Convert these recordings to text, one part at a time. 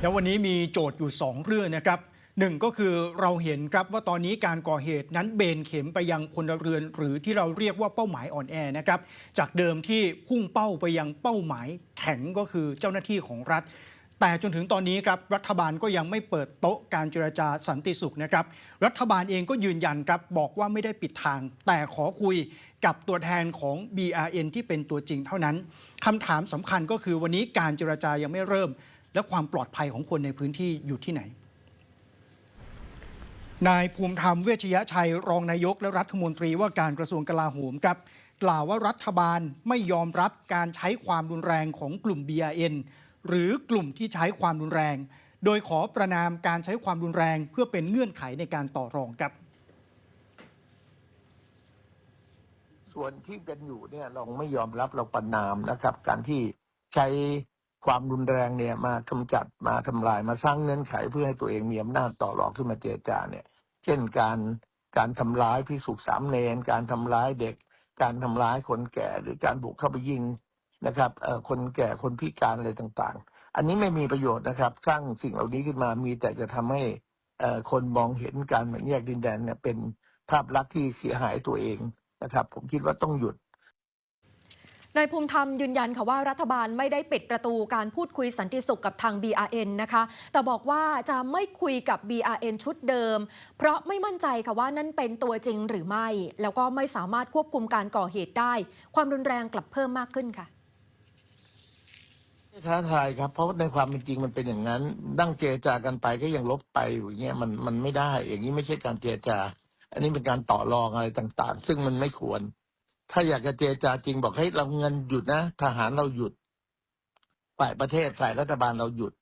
แล้ววันนี้มีโจทย์อยู่ 2 เรื่องนะครับหนึ่งก็คือเราเห็นครับว่าตอนนี้การก่อเหตุนั้นเบนเข็มไปยังพลเรือน หรือที่เราเรียกว่าเป้าหมายอ่อนแอนะครับจากเดิมที่พุ่งเป้าไปยังเป้าหมายแข็งก็คือเจ้าหน้าที่ของรัฐ แต่จนถึงตอนนี้ครับรัฐบาลก็ยังไม่เปิดโต๊ะการเจรจาสันติสุขนะครับรัฐบาลเองก็ยืนยันครับบอกว่าไม่ได้ปิดทาง แต่ขอคุยกับตัวแทนของ BRN ที่เป็นตัวจริงเท่านั้นคำถามสำคัญก็คือวันนี้การเจรจายังไม่เริ่ม และความปลอดภัยของคนในพื้นที่อยู่ที่ไหน นายภูมิธรรมเวชยชัย รองนายกและรัฐมนตรีว่าการกระทรวงกลาโหมครับกล่าวว่ารัฐบาลไม่ยอมรับการใช้ความรุนแรงของกลุ่ม BRN หรือกลุ่มที่ใช้ความรุนแรง โดยขอประนามการใช้ความรุนแรงเพื่อเป็นเงื่อนไขในการต่อรองครับ ส่วนที่เป็นอยู่เนี่ยเราไม่ยอมรับเราประนามนะครับ การที่ใช้ ความรุนแรงเนี่ยมากำจัดมาทำลายมาสร้างเงื่อนไขเพื่อให้ตัวเองมีอำนาจต่อรองขึ้นมาเจรจาเนี่ย เช่นการการทำร้ายพิสุกสามเณรการทำร้ายเด็ก การทำร้ายคนแก่หรือการบุกเข้าไปยิงนะครับเอ่อคนแก่คนพิการอะไรต่างๆ อันนี้ไม่มีประโยชน์นะครับ สร้างสิ่งเหล่านี้ขึ้นมามีแต่จะทำให้เอ่อคนมองเห็นการแบ่งแยกดินแดนเนี่ยเป็นภาพลักษณ์ที่เสียหายตัวเองนะครับ ผมคิดว่าต้องหยุด นายภูมิธรรมยืนยันค่ะว่ารัฐบาลไม่ได้ปิดประตูการพูดคุยสันติสุขกับทาง BRN นะคะ แต่บอกว่าจะไม่คุยกับ BRN ชุดเดิม เพราะไม่มั่นใจค่ะว่านั่นเป็นตัวจริงหรือไม่ แล้วก็ไม่สามารถควบคุมการก่อเหตุได้ ความรุนแรงกลับเพิ่มมากขึ้นค่ะท้าทายครับ เพราะในความเป็นจริงมันเป็นอย่างนั้น ดั้งเจรจากันไปก็ยังลบไปอยู่อย่างเงี้ยมันมันไม่ได้ อย่างนี้ไม่ใช่การเจรจา อันนี้เป็นการต่อรองอะไรต่าง ๆ ซึ่งมันไม่ควร ถ้าอยากจะเจรจาจริงบอกให้เราเงินหยุดนะ ทหารเราหยุด ฝ่ายประเทศฝ่ายรัฐบาลเราหยุด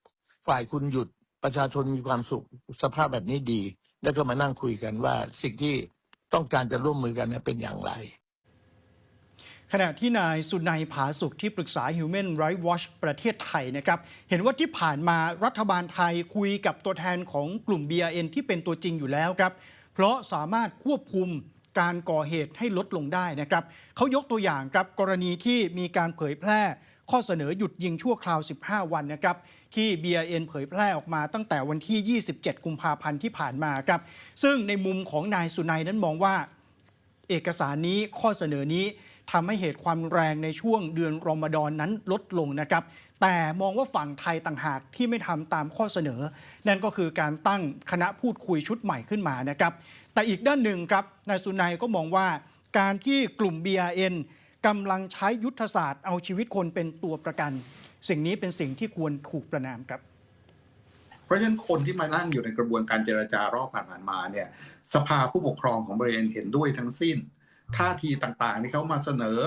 ฝ่ายคุณหยุดประชาชนมีความสุขสภาพแบบนี้ดี แล้วก็มานั่งคุยกันว่าสิ่งที่ต้องการจะร่วมมือกันเนี่ยเป็นอย่างไร ขณะที่นายสุนัยผาสุขที่ปรึกษา Human Rights Watch ประเทศไทยนะครับ เห็นว่าที่ผ่านมารัฐบาลไทยคุยกับตัวแทนของกลุ่ม BRN ที่เป็นตัวจริงอยู่แล้วครับ เพราะสามารถควบคุม การก่อเหตุให้ลดลงได้นะครับเขายกตัวอย่างครับกรณีที่มีการเผยแพร่ ข้อเสนอหยุดยิงชั่วคราว 15 วันนะครับที่ BRN เผยแพร่ออกมาตั้งแต่วันที่ 27 กุมภาพันธ์ที่ผ่านมาครับซึ่งในมุมของนายสุนัยนั้นมองว่า เอกสารนี้ข้อเสนอนี้ทำให้เหตุความแรงในช่วงเดือนรอมฎอนนั้นลดลงนะครับ แต่มองว่าฝั่งไทยต่างหากที่ไม่ทำตามข้อเสนอ นั่นก็คือการตั้งคณะพูดคุยชุดใหม่ขึ้นมานะครับ แต่อีกด้านหนึ่งครับนายสุนัยก็มองว่าการที่กลุ่ม BRN กำลังใช้ยุทธศาสตร์เอาชีวิตคนเป็นตัวประกัน สิ่งนี้เป็นสิ่งที่ควรถูกประนามครับ เพราะฉะนั้นคนที่มานั่งอยู่ในกระบวนการเจรจารอบผ่านมาเนี่ยสภาผู้ปกครองของบริเวณเห็นด้วยทั้งสิ้น ท่าทีต่างๆที่เขามาเสนอ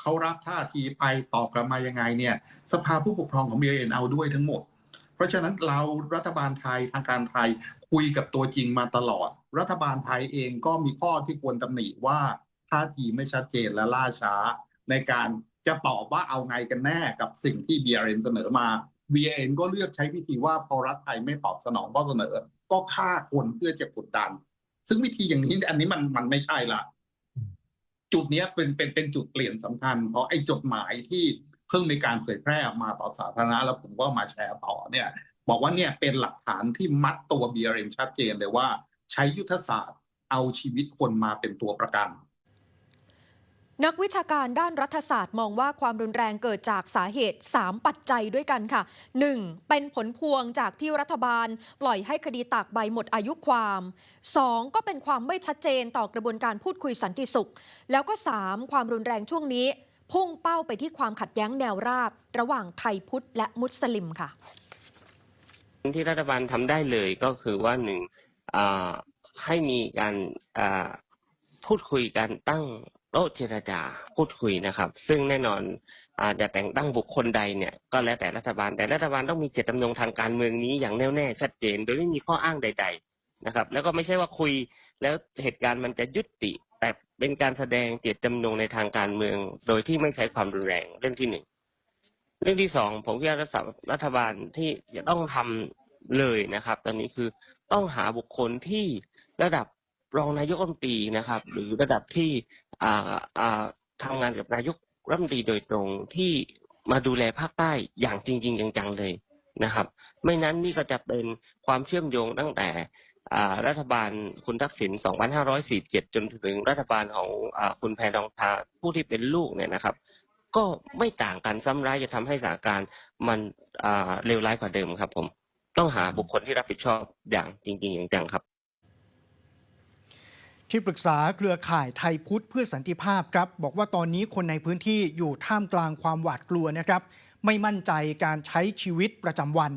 เขารับท่าทีไปตอบกลับมายังไงเนี่ยสภาผู้ปกครองของบริเวณเอาด้วยทั้งหมด เพราะฉะนั้นเรารัฐบาลไทยทางการไทยคุยกับตัวจริงมาตลอด รัฐบาลไทยเองก็มีข้อที่ควรตำหนิว่าท่าทีไม่ชัดเจนและล่าช้า ในการจะตอบว่าเอาไงกันแน่กับสิ่งที่ BRN เสนอมา BRN ก็เลือกใช้วิธีว่าพอรัฐไทยไม่ตอบสนองข้อเสนอ ก็ฆ่าคนเพื่อจะกดดัน ซึ่งวิธีอย่างนี้อันนี้มันมันไม่ใช่ละจุดนี้เป็นเป็นเป็นจุดเปลี่ยนสำคัญ เพราะไอ้จดหมายที่เพิ่งมีการเผยแพร่ออกมาต่อสาธารณะแล้วผมก็มาแชร์ต่อเนี่ย บอกว่าเนี่ยเป็นหลักฐานที่มัดตัว BRN ชัดเจนเลยว่า ใช้ยุทธศาสตร์ เอาชีวิตคนมาเป็นตัวประกัน นักวิชาการด้านรัฐศาสตร์มองว่าความรุนแรงเกิดจากสาเหตุ 3 ปัจจัยด้วยกันค่ะ 1. เป็นผลพวงจากที่รัฐบาล ปล่อยให้คดีตากใบหมดอายุความ 2. ก็เป็นความไม่ชัดเจนต่อกระบวนการพูดคุยสันติสุข แล้วก็ 3. ความรุนแรงช่วงนี้ พุ่งเป้าไปที่ความขัดแย้งแนวราบ ระหว่างไทยพุทธและมุสลิมค่ะที่รัฐบาลทำได้เลยก็คือว่าหนึ่งอ่า ให้มีการพูดคุยการตั้งโต๊ะเจรจาพูดคุยนะครับ ซึ่งแน่นอนอาจจะแต่งตั้งบุคคลใดเนี่ยก็แล้วแต่รัฐบาลแต่รัฐบาลต้องมีเจตจำนงทางการเมืองนี้อย่างแน่วแน่ชัดเจน โดยไม่มีข้ออ้างใด ๆนะครับ แล้วก็ไม่ใช่ว่าคุยแล้วเหตุการณ์มันจะยุติ แต่เป็นการแสดงเจตจำนงในทางการเมือง โดยที่ไม่ใช้ความรุนแรงเรื่องที่หนึ่งเรื่องที่สองผมคิดว่ารัฐรัฐบาลที่จะต้องทำเลยนะครับ ตอนนี้คือ ต้องหาบุคคลที่ระดับรองนายกรัฐมนตรีนะครับ หรือระดับที่อ่าอ่าทำงานกับนายกรัฐมนตรีโดยตรงที่มาดูแลภาคใต้อย่างจริง ๆ จังๆเลยนะครับ ไม่นั้นนี่ก็จะเป็นความเชื่อมโยงตั้งแต่รัฐบาลคุณทักษิณ 2547 จนถึงรัฐบาลของอคุณแพทองทาผู้ที่เป็นลูกเนี่ยนะครับ ก็ไม่ต่างกันซ้ำร้ายจะทำให้สถานการณ์มันเลวร้ายกว่าเดิมครับผม ต้องหาบุคคลที่รับผิดชอบอย่างจริง ๆ อย่างจังครับ ที่ปรึกษาเครือข่ายไทยพุทธเพื่อสันติภาพครับ บอกว่าตอนนี้คนในพื้นที่อยู่ท่ามกลางความหวาดกลัวนะครับ ไม่มั่นใจการใช้ชีวิตประจำวัน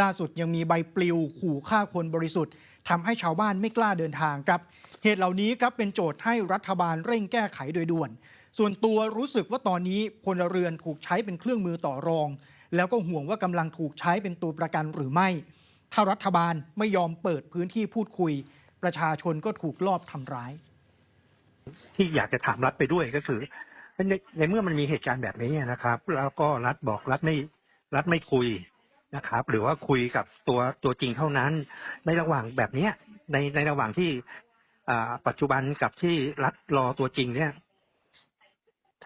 ล่าสุดยังมีใบปลิวขู่ฆ่าคนบริสุทธิ์ทำให้ชาวบ้านไม่กล้าเดินทางครับ เหตุเหล่านี้ครับเป็นโจทย์ให้รัฐบาลเร่งแก้ไขโดยด่วน ส่วนตัวรู้สึกว่าตอนนี้พลเรือนถูกใช้เป็นเครื่องมือต่อรอง แล้วก็ห่วงว่ากำลังถูกใช้เป็นตัวประกันหรือไม่ ถ้ารัฐบาลไม่ยอมเปิดพื้นที่พูดคุย ประชาชนก็ถูกลอบทำร้าย ที่อยากจะถามรัฐไปด้วยก็คือในในเมื่อมันมีเหตุการณ์แบบนี้นะครับ แล้วก็รัฐบอกรัฐไม่รัฐไม่คุยนะครับ หรือว่าคุยกับตัวตัวจริงเท่านั้น ในระหว่างแบบเนี้ยในในระหว่างที่อปัจจุบันกับที่รัฐรอตัวจริงเนี่ย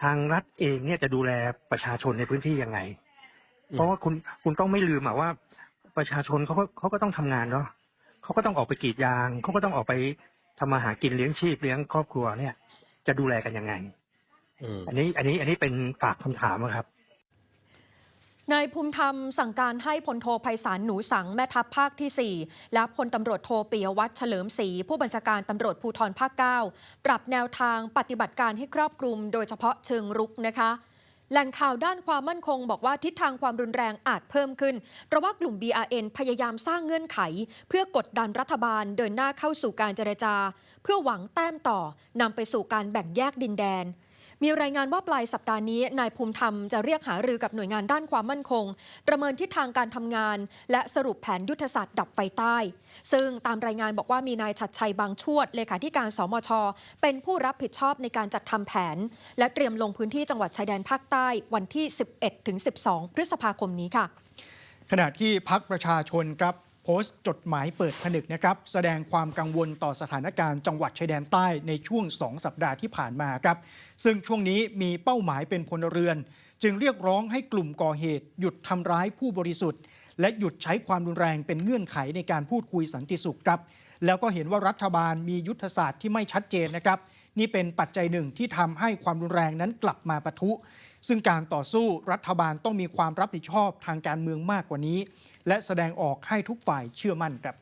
ทางรัฐเองเนี่ยจะดูแลประชาชนในพื้นที่ยังไง เพราะว่าคุณคุณต้องไม่ลืมอะว่า ประชาชนเขาก็เขาก็ต้องทำงานเนาะเขาก็ต้องออกไปกรีดยางเขาก็ต้องออกไปทำมาหากินเลี้ยงชีพเลี้ยงครอบครัวเนี่ย จะดูแลกันยังไงอันนี้อันนี้อันนี้เป็นฝากคำถามอะครับนายภูมิธรรมสั่งการให้พลโทไพศาลหนูสังแม่ทัพภาคที่ 4 และพลตำรวจโทปิยวัฒน์เฉลิมศรีผู้บัญชาการตำรวจภูธรภาค 9 ปรับแนวทางปฏิบัติการให้ครอบคลุม โดยเฉพาะเชิงรุกนะคะ แหล่งข่าวด้านความมั่นคงบอกว่าทิศทางความรุนแรงอาจเพิ่มขึ้น เพราะว่ากลุ่ม BRN พยายามสร้างเงื่อนไข เพื่อกดดันรัฐบาลเดินหน้าเข้าสู่การเจรจา เพื่อหวังแต้มต่อนำไปสู่การแบ่งแยกดินแดน มีรายงานว่าปลายสัปดาห์นี้ นายภูมิธรรมจะเรียกหารือกับหน่วยงานด้านความมั่นคง ประเมินทิศทางการทำงาน และสรุปแผนยุทธศาสตร์ดับไฟใต้ ซึ่งตามรายงานบอกว่ามีนายชัดชัยบางชวดเลขาธิการสมช เป็นผู้รับผิดชอบในการจัดทำแผน และเตรียมลงพื้นที่จังหวัดชายแดนภาคใต้วันที่ 11-12 พฤษภาคมนี้ค่ะขณะที่พักประชาชนครับ โพสต์จดหมายเปิดผนึกนะครับ แสดงความกังวลต่อสถานการณ์จังหวัดชายแดนใต้ในช่วง 2 สัปดาห์ที่ผ่านมาครับ ซึ่งช่วงนี้มีเป้าหมายเป็นพลเรือน จึงเรียกร้องให้กลุ่มก่อเหตุ หยุดทำร้ายผู้บริสุทธิ์ และหยุดใช้ความรุนแรงเป็นเงื่อนไขในการพูดคุยสันติสุขครับ แล้วก็เห็นว่ารัฐบาลมียุทธศาสตร์ที่ไม่ชัดเจนนะครับ นี่เป็นปัจจัยหนึ่งที่ทำให้ความรุนแรงนั้นกลับมาปะทุ ซึ่งการต่อสู้รัฐบาลต้องมีความรับผิดชอบทางการเมืองมากกว่านี้ และแสดงออกให้ทุกฝ่ายเชื่อมั่นครับ